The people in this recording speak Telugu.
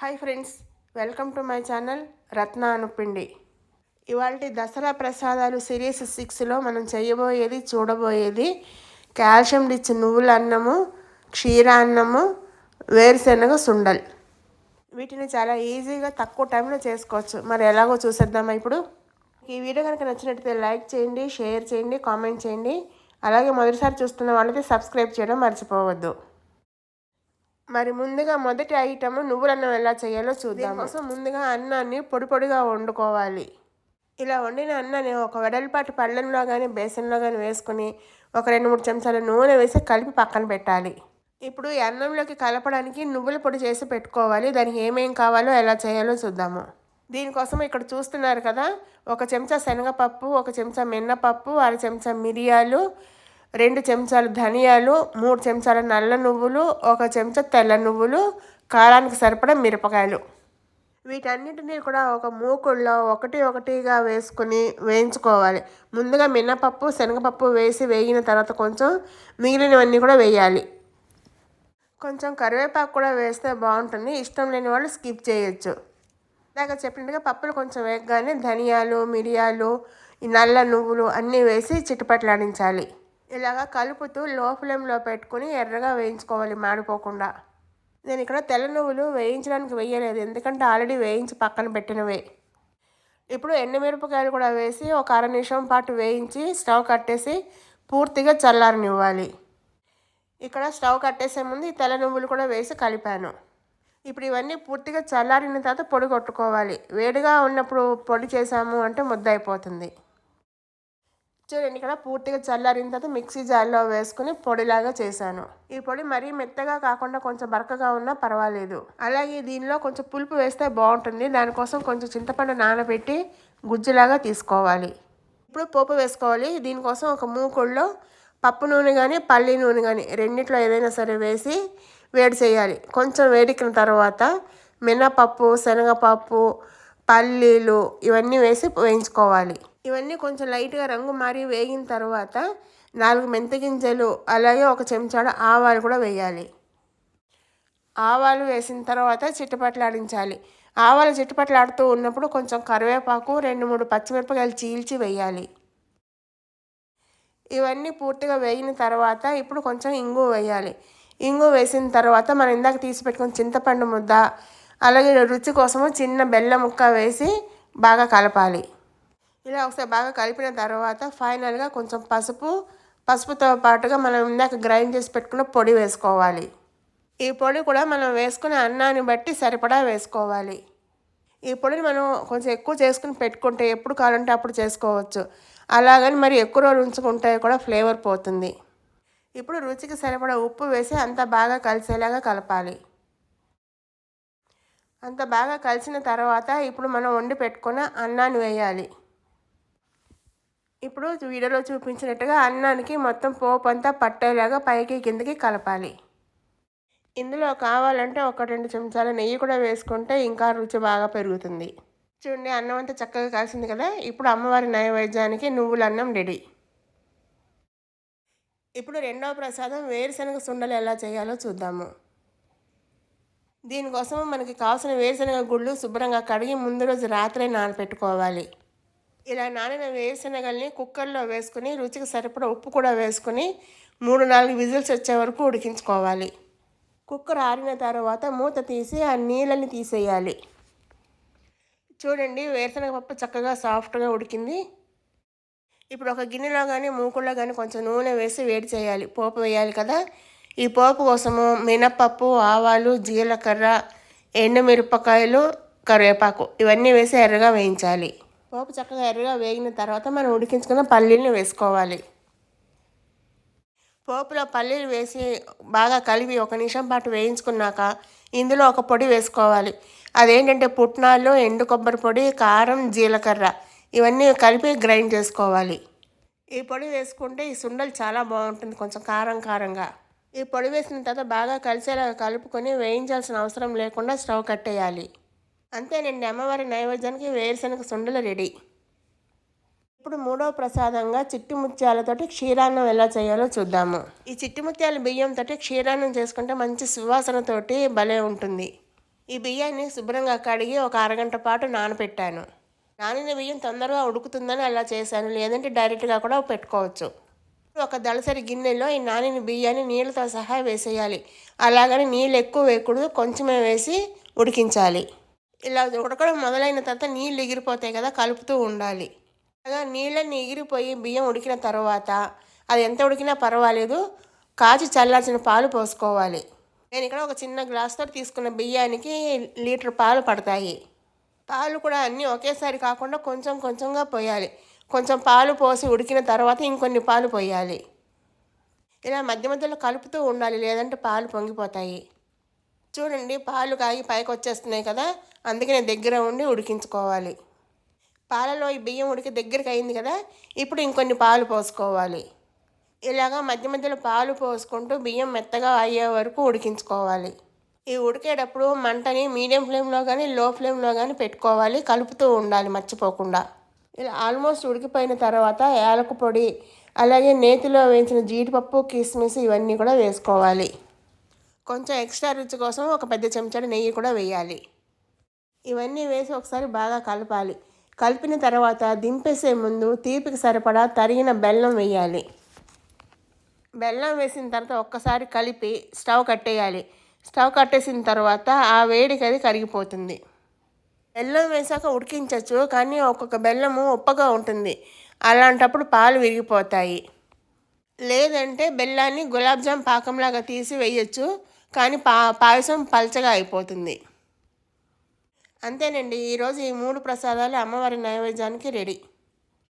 Hi friends welcome to my channel Ratna Anupindi. ఇవాళ దసరా ప్రసాదాలు సిరీస్ సిక్స్లో మనం చేయబోయేది చూడబోయేది కాల్షియం రిచ్ నువ్వుల అన్నము క్షీర అన్నము వేరుశెనగ సుండల్. వీటిని చాలా ఈజీగా తక్కువ టైంలో చేసుకోవచ్చు. మరి ఎలాగో చూసేద్దామా ఇప్పుడు? ఈ వీడియో కనుక నచ్చినట్లయితే లైక్ చేయండి షేర్ చేయండి కామెంట్ చేయండి. అలాగే మొదటిసారి చూస్తున్న వాళ్ళైతే సబ్స్క్రైబ్ చేయడం మర్చిపోవద్దు. మరి ముందుగా మొదటి ఐటమ్ నువ్వులన్నం ఎలా చేయాలో చూద్దాం కోసం ముందుగా అన్నాన్ని పొడి పొడిగా వండుకోవాలి. ఇలా వండిన అన్నాన్ని ఒక వెడల్పాటి పళ్ళెంలో కానీ బేసన్లో కానీ వేసుకుని ఒక రెండు మూడు చెంచాల నూనె వేసి కలిపి పక్కన పెట్టాలి. ఇప్పుడు ఈ అన్నంలోకి కలపడానికి నువ్వుల పొడి చేసి పెట్టుకోవాలి. దానికి ఏమేం కావాలో ఎలా చేయాలో చూద్దాము. దీనికోసం ఇక్కడ చూస్తున్నారు కదా ఒక చెంచా శనగపప్పు ఒక చెంచా మిన్నపప్పు అర చెంచా మిరియాలు రెండు చెంచాలు ధనియాలు మూడు చెంచాల నల్ల నువ్వులు ఒక చెంచా తెల్ల నువ్వులు కారానికి సరిపడా మిరపకాయలు. వీటన్నిటినీ కూడా ఒక మూకుల్లో ఒకటి ఒకటిగా వేసుకుని వేయించుకోవాలి. ముందుగా మినపప్పు శనగపప్పు వేసి వేగిన తర్వాత కొంచెం మిగిలినవన్నీ కూడా వేయాలి. కొంచెం కరివేపాకు కూడా వేస్తే బాగుంటుంది. ఇష్టం లేని వాళ్ళు స్కిప్ చేయొచ్చు. ఇందాక చెప్పినట్టుగా పప్పులు కొంచెం వేగగానే ధనియాలు మిరియాలు నల్ల నువ్వులు అన్నీ వేసి చిట్టుపట్లాడించాలి ఇలాగా కలుపుతూ లో ఫ్లేమ్లో పెట్టుకుని ఎర్రగా వేయించుకోవాలి మాడిపోకుండా. నేను ఇక్కడ తెల్ల నువ్వులు వేయించడానికి వేయలేదు ఎందుకంటే ఆల్రెడీ వేయించి పక్కన పెట్టినవే. ఇప్పుడు ఎండుమిరపకాయలు కూడా వేసి ఒక అర నిమిషం పాటు వేయించి స్టవ్ కట్టేసి పూర్తిగా చల్లారనివ్వాలి. ఇక్కడ స్టవ్ కట్టేసే ముందు ఈ తెల్ల నువ్వులు కూడా వేసి కలిపాను. ఇప్పుడు ఇవన్నీ పూర్తిగా చల్లారిన తర్వాత పొడి కొట్టుకోవాలి. వేడిగా ఉన్నప్పుడు పొడి చేసాము అంటే ముద్ద అయిపోతుంది చూడండి ఇక్కడ పూర్తిగా చల్లారిన తర్వాత మిక్సీ జార్లో వేసుకుని పొడిలాగా చేశాను. ఈ పొడి మరీ మెత్తగా కాకుండా కొంచెం బరకగా ఉన్నా పర్వాలేదు. అలాగే దీనిలో కొంచెం పులుపు వేస్తే బాగుంటుంది. దానికోసం కొంచెం చింతపండు నానబెట్టి గుజ్జులాగా తీసుకోవాలి. ఇప్పుడు పోపు వేసుకోవాలి. దీనికోసం ఒక మూకుళ్ళలో పప్పు నూనె కానీ పల్లి నూనె కానీ రెండిట్లో ఏదైనా సరే వేసి వేడి చేయాలి. కొంచెం వేడికిన తర్వాత మినపప్పు శనగపప్పు పల్లీలు ఇవన్నీ వేసి వేయించుకోవాలి. ఇవన్నీ కొంచెం లైట్గా రంగు మారి వేగిన తర్వాత నాలుగు మెంతి గింజలు అలాగే ఒక చెంచాడు ఆవాలు కూడా వేయాలి. ఆవాలు వేసిన తర్వాత చిట్టుపట్లాడించాలి ఆవాలు చిట్టపట్లాడుతూ ఉన్నప్పుడు కొంచెం కరివేపాకు రెండు మూడు పచ్చిమిరపకాయలు చీల్చి వేయాలి. ఇవన్నీ పూర్తిగా వేగిన తర్వాత ఇప్పుడు కొంచెం ఇంగు వేయాలి. ఇంగు వేసిన తర్వాత మనం ఇందాక తీసి పెట్టుకున్న చింతపండు ముద్ద అలాగే రుచి కోసము చిన్న బెల్లం ముక్క వేసి బాగా కలపాలి. ఇలా ఒకసారి బాగా కలిపిన తర్వాత ఫైనల్గా కొంచెం పసుపు పసుపుతో పాటుగా మనం ఇందాక గ్రైండ్ చేసి పెట్టుకున్న పొడి వేసుకోవాలి. ఈ పొడి కూడా మనం వేసుకునే అన్నాన్ని బట్టి సరిపడా వేసుకోవాలి. ఈ పొడిని మనం కొంచెం ఎక్కువ చేసుకుని పెట్టుకుంటే ఎప్పుడు కావాలంటే అప్పుడు చేసుకోవచ్చు. అలాగని మరి ఎక్కువ రోజులు ఉంచుకుంటే కూడా ఫ్లేవర్ పోతుంది. ఇప్పుడు రుచికి సరిపడా ఉప్పు వేసి అంత బాగా కలిసేలాగా కలపాలి. అంత బాగా కలిసిన తర్వాత ఇప్పుడు మనం వండి పెట్టుకున్న అన్నాన్ని వేయాలి. ఇప్పుడు వీడియోలో చూపించినట్టుగా అన్నానికి మొత్తం పోపు అంతా పట్టేలాగా పైకి కిందకి కలపాలి. ఇందులో కావాలంటే ఒక రెండు చెంచాల నెయ్యి కూడా వేసుకుంటే ఇంకా రుచి బాగా పెరుగుతుంది. చూడండి అన్నం అంతా చక్కగా కాల్సింది కదా? ఇప్పుడు అమ్మవారి నైవేద్యానికి నువ్వుల అన్నం రెడీ. ఇప్పుడు రెండవ ప్రసాదం వేరుశనగ సుండలు ఎలా చేయాలో చూద్దాము. దీనికోసం మనకి కావాల్సిన వేరుశనగ గుళ్ళు శుభ్రంగా కడిగి ముందు రోజు రాత్రే నానపెట్టుకోవాలి. ఇలా నానిన వేరుశనగల్ని కుక్కర్లో వేసుకుని రుచికి సరిపడా ఉప్పు కూడా వేసుకుని మూడు నాలుగు విజిల్స్ వచ్చే వరకు ఉడికించుకోవాలి. కుక్కర్ ఆరిన తర్వాత మూత తీసి ఆ నీళ్ళని తీసేయాలి. చూడండి వేరుశనగ పప్పు చక్కగా సాఫ్ట్గా ఉడికింది. ఇప్పుడు ఒక గిన్నెలో కానీ మూకుల్లో కానీ కొంచెం నూనె వేసి వేడి చేయాలి. పోపు వేయాలి కదా. ఈ పోపు కోసము మినపప్పు ఆవాలు జీలకర్ర ఎండుమిరపకాయలు కరివేపాకు ఇవన్నీ వేసి ఎర్రగా వేయించాలి. పోపు చక్కగా ఎర్రగా వేగిన తర్వాత మనం ఉడికించుకున్న పల్లీలను వేసుకోవాలి. పోపులో పల్లీలు వేసి బాగా కలిపి ఒక నిమిషం పాటు వేయించుకున్నాక ఇందులో ఒక పొడి వేసుకోవాలి. అదేంటంటే పుట్నాలు ఎండు కొబ్బరి పొడి కారం జీలకర్ర ఇవన్నీ కలిపి గ్రైండ్ చేసుకోవాలి. ఈ పొడి వేసుకుంటే ఈ సుండలు చాలా బాగుంటుంది కొంచెం కారం కారంగా. ఈ పొడి వేసిన తర్వాత బాగా కలిసేలా కలుపుకొని వేయించాల్సిన అవసరం లేకుండా స్టవ్ కట్టేయాలి. అంతేనండి అమ్మవారి నైవేద్యానికి వేరుశనగ సుండలు రెడీ. ఇప్పుడు మూడవ ప్రసాదంగా చిట్టి ముత్యాలతోటి క్షీరాన్నం ఎలా చేయాలో చూద్దాము. ఈ చిట్టి ముత్యాల బియ్యంతో క్షీరాన్నం చేసుకుంటే మంచి సువాసనతోటి భలే ఉంటుంది. ఈ బియ్యాన్ని శుభ్రంగా కడిగి ఒక అరగంట పాటు నానబెట్టాను నానిన బియ్యం తొందరగా ఉడుకుతుందని అలా చేశాను. లేదంటే డైరెక్ట్గా కూడా పెట్టుకోవచ్చు. ఒక దళసరి గిన్నెలో ఈ నానిన బియ్యాన్ని నీళ్ళతో సహా వేసేయాలి. అలాగని నీళ్ళు ఎక్కువ వేయకూడదు. కొంచెమే వేసి ఉడికించాలి. ఇలా ఉడకడం మొదలైన తర్వాత నీళ్ళు ఎగిరిపోతాయి కదా కలుపుతూ ఉండాలి. అలాగా నీళ్ళని ఎగిరిపోయి బియ్యం ఉడికిన తర్వాత అది ఎంత ఉడికినా పర్వాలేదు కాచి చల్లాల్సిన పాలు పోసుకోవాలి. నేను ఇక్కడ ఒక చిన్న గ్లాస్తో తీసుకున్న బియ్యానికి లీటర్ పాలు పడతాయి. పాలు కూడా అన్నీ ఒకేసారి కాకుండా కొంచెం కొంచెంగా పోయాలి. కొంచెం పాలు పోసి ఉడికిన తర్వాత ఇంకొన్ని పాలు పోయాలి. ఇలా మధ్య మధ్యలో కలుపుతూ ఉండాలి లేదంటే పాలు పొంగిపోతాయి. చూడండి పాలు కాగి పైకి వచ్చేస్తున్నాయి కదా అందుకే దగ్గర ఉండి ఉడికించుకోవాలి. పాలలో ఈ బియ్యం ఉడికి దగ్గరికి అయింది కదా ఇప్పుడు ఇంకొన్ని పాలు పోసుకోవాలి. ఇలాగా మధ్య మధ్యలో పాలు పోసుకుంటూ బియ్యం మెత్తగా అయ్యే వరకు ఉడికించుకోవాలి. ఈ ఉడికేటప్పుడు మంటని మీడియం ఫ్లేమ్లో కానీ లో ఫ్లేమ్లో కానీ పెట్టుకోవాలి. కలుపుతూ ఉండాలి మర్చిపోకుండా. ఇలా ఆల్మోస్ట్ ఉడికిపోయిన తర్వాత యాలకు పొడి అలాగే నేతిలో వేయించిన జీడిపప్పు కిస్మిస్ ఇవన్నీ కూడా వేసుకోవాలి. కొంచెం ఎక్స్ట్రా రుచి కోసం ఒక పెద్ద చెంచాడు నెయ్యి కూడా వేయాలి. ఇవన్నీ వేసి ఒకసారి బాగా కలపాలి. కలిపిన తర్వాత దింపేసే ముందు తీపికి సరిపడా తరిగిన బెల్లం వేయాలి. బెల్లం వేసిన తర్వాత ఒక్కసారి కలిపి స్టవ్ కట్టేయాలి. స్టవ్ కట్టేసిన తర్వాత ఆ వేడికి అది కరిగిపోతుంది. బెల్లం వేసాక ఉడికించవచ్చు కానీ ఒక్కొక్క బెల్లము ఉప్పగా ఉంటుంది. అలాంటప్పుడు పాలు విరిగిపోతాయి. లేదంటే బెల్లాన్ని గులాబ్జామ్ పాకంలాగా తీసి వేయచ్చు కానీ పా పాయసం పల్చగా అయిపోతుంది. అంతేనండి. ఈరోజు ఈ మూడు ప్రసాదాలు అమ్మవారి నైవేద్యానికి రెడీ.